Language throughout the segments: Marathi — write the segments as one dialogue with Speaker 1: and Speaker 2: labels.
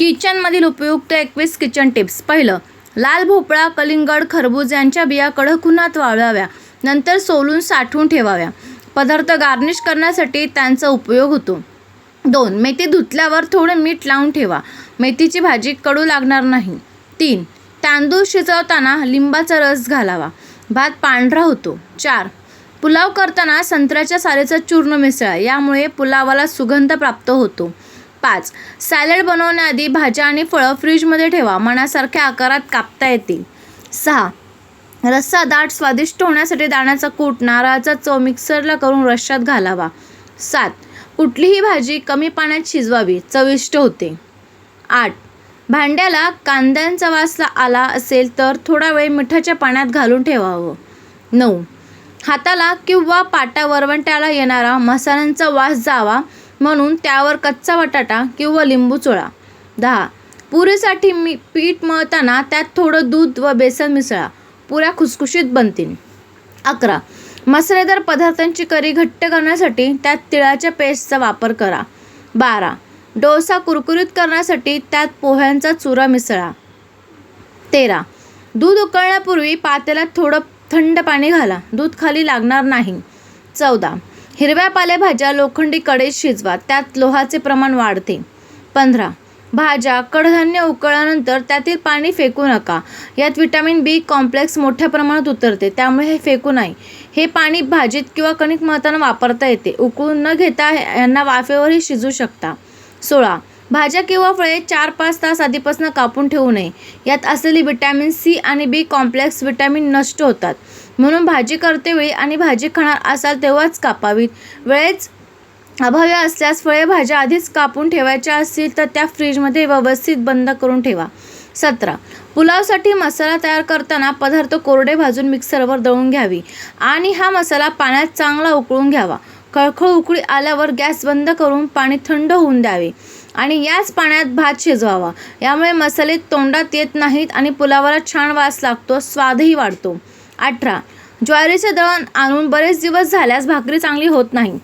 Speaker 1: किचनमधील उपयुक्त एकवीस किचन टिप्स. पहिलं लाल भोपळा कलिंगड खरबूज यांच्या बिया कडक उन्हात वाळवाव्या. नंतर सोलून साठवून ठेवाव्या. पदार्थ गार्निश करण्यासाठी त्यांचा उपयोग होतो. दोन मेथी धुतल्यावर थोडं मीठ लावून ठेवा. मेथीची भाजी कडू लागणार नाही. तीन तांदूळ शिजवताना लिंबाचा रस घालावा. भात पांढरा होतो. चार पुलाव करताना संत्र्याच्या सारेचं चूर्ण मिसळा. यामुळे पुलावाला सुगंध प्राप्त होतो. पाच. सॅलड बनवण्याआधी भाज्या आणि फळं फ्रीजमध्ये ठेवा. मनासारख्या आकारात कापता येतील. सहा. रस्सा दाट स्वादिष्ट होण्यासाठी दाण्याचा कूट नारळाचा चव मिक्सरला करून रश्श्यात घालावा. सात. कुठलीही भाजी कमी पाण्यात शिजवावी. चविष्ट होते. आठ. भांड्याला कांद्यांचा वास आला असेल तर थोडा वेळ मिठाच्या पाण्यात घालून ठेवावं. नऊ. हाताला किंवा पाटा वरवंट्याला येणारा मसाल्यांचा वास जावा. म्हणून त्यावर कच्चा बटाटा किंवा लिंबू चोळा. दहा. पुरीसाठी मी पीठ मळताना त्यात थोडं दूध व बेसन मिसळा. पुऱ्या खुसखुशीत बनतील. अकरा. मसालेदार पदार्थांची करी घट्ट करण्यासाठी त्यात तिळाच्या पेस्टचा वापर करा. बारा. डोसा कुरकुरीत करण्यासाठी त्यात पोह्यांचा चुरा मिसळा. तेरा. दूध उकळण्यापूर्वी पातेल्यात थोडं थंड पाणी घाला. दूध खाली लागणार नाही. चौदा. हिरव्या पालेभाज्या लोखंडी कडेत शिजवा त्यात लोहाचे प्रमाण वाढते. पंधरा. भाज्या कडधान्य उकळल्यानंतर त्यातील पाणी फेकू नका. यात विटॅमिन बी कॉम्प्लेक्स मोठ्या प्रमाणात उतरते त्यामुळे हे फेकू नाही. हे पाणी भाजीत किंवा कणिक मळताना वापरता येते. उकळून न घेता यांना वाफेवरही शिजू शकता. सोळा. भाज्या किंवा फळे चार पाच तास आधीपासून कापून ठेवू नये. यात असलेली विटॅमिन सी आणि बी कॉम्प्लेक्स विटॅमिन नष्ट होतात. म्हणून भाजी करतेवेळी आणि भाजी खाणार असाल तेव्हाच कापावीत वेळेच अभाव्य असल्यास फळे भाज्या आधीच कापून ठेवायच्या असतील तर त्या फ्रीजमध्ये व्यवस्थित बंद करून ठेवा. सतरा. पुलावसाठी मसाला तयार करताना पदार्थ कोरडे भाजून मिक्सरवर दळून घ्यावी आणि हा मसाला पाण्यात चांगला उकळून घ्यावा. खळखळ उकळी आल्यावर गॅस बंद करून पाणी थंड होऊन द्यावे. आणि याच पाण्यात भात शिजवावा. यामुळे मसाले तोंडात येत नाहीत आणि पुलावाला छान वास लागतो स्वादही वाढतो. अठरा. ज्वारीचे दळण आणून बरेच दिवस झाल्यास भाकरी चांगली होत नाही.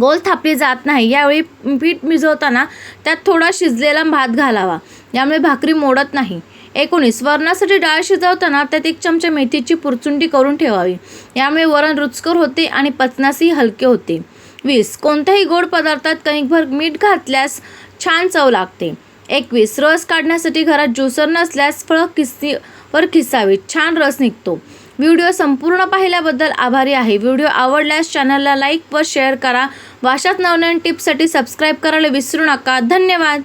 Speaker 1: गोल थापली जात नाही. यावेळी पीठ मिजवताना त्यात थोडा शिजलेला भात घालावा. यामुळे भाकरी मोडत नाही. एकोणीस. वरणासाठी डाळ शिजवताना त्यात एक चमचा मेथीची पुरचुंडी करून ठेवावी. यामुळे वरण रुचकर होते आणि पचनासही हलके होते. वीस. कोणत्याही गोड पदार्थात कणिकभर मीठ घातल्यास छान चव लागते. एकवीस रस काढण्यासाठी घरात ज्युसर नसल्यास फळं किस्तीवर खिसावीत छान रस निघतो. व्हिडिओ संपूर्ण पाहिल्याबद्दल आभारी आहे. व्हिडिओ आवडल्यास चॅनलला लाईक व शेअर करा. वाशात नवनवीन टिप्ससाठी सबस्क्राईब करायला विसरू नका. धन्यवाद!